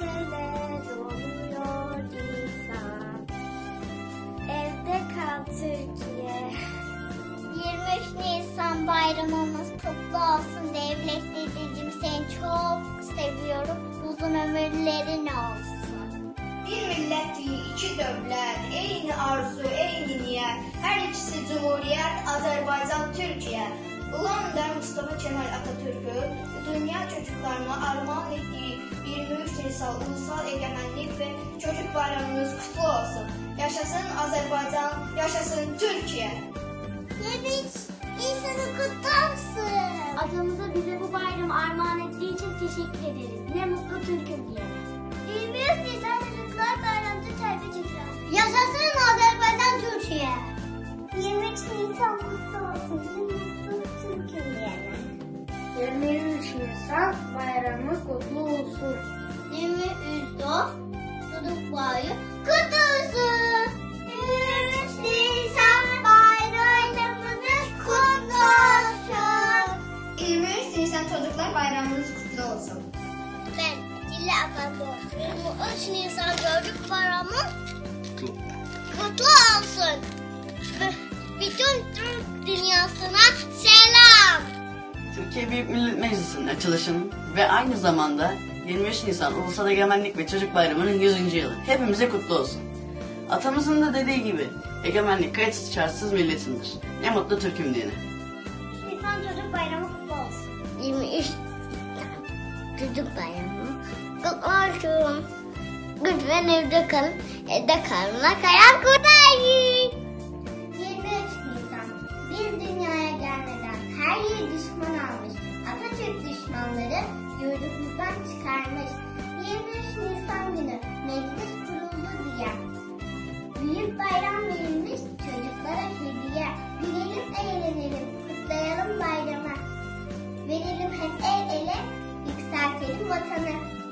neşeler oluyor insan. Evde kal Türkiye. 23 Nisan bayramımız kutlu olsun devlet dedeciğim seni çok seviyorum. Uzun ömürlerin olsun. Bir millət, iki dövlət, eyni arzu, eyni niyyət. Hər ikisi Cumhuriyyət, Azərbaycan, Türkiyə. Ulu Öndər Mustafa Kemal Atatürk'ü dünya çocuklarına armağan ettiği 23 Nisan Ulusal Egemenlik ve Çocuk Bayramınız kutlu olsun. Yaşasın Azerbaycan, yaşasın Türkiye. 23 Nisan'ı kutlu olsun. Atamıza bize bu bayramı armağan ettiği için teşekkür ederiz. Ne mutlu Türk'üm diye. 23 Nisan bayramı kutlu olsun. 23 Çocuk Bayramı kutlu olsun. 23 Nisan bayramımız kutlu olsun. 23 Nisan Çocuklar Bayramınız kutlu olsun. Ben Dile Efendi. 23 Nisan Çocuk Bayramı kutlu olsun. Bütün Türk dünyasına selam. Türkiye Büyük Millet Meclisi'nin açılışının ve aynı zamanda 23 Nisan Ulusal Egemenlik ve Çocuk Bayramı'nın 100. yılı. Hepimize kutlu olsun. Atamızın da dediği gibi egemenlik kayıtsız şartsız milletindir. Ne mutlu Türk'üm diyene. Nisan Çocuk Bayramı kutlu olsun. 23 Çocuk Bayramı kutlu olsun. Lütfen evde kalın. Evde kalına kayan kurtarın. Yurdumuzdan çıkarmış. 23 Nisan günü meclis kuruldu diye. Büyük bayram verilmiş çocuklara hediye. Gülelim eğlenelim, kutlayalım bayramı. Verelim hep el ele, yükseltelim vatanı.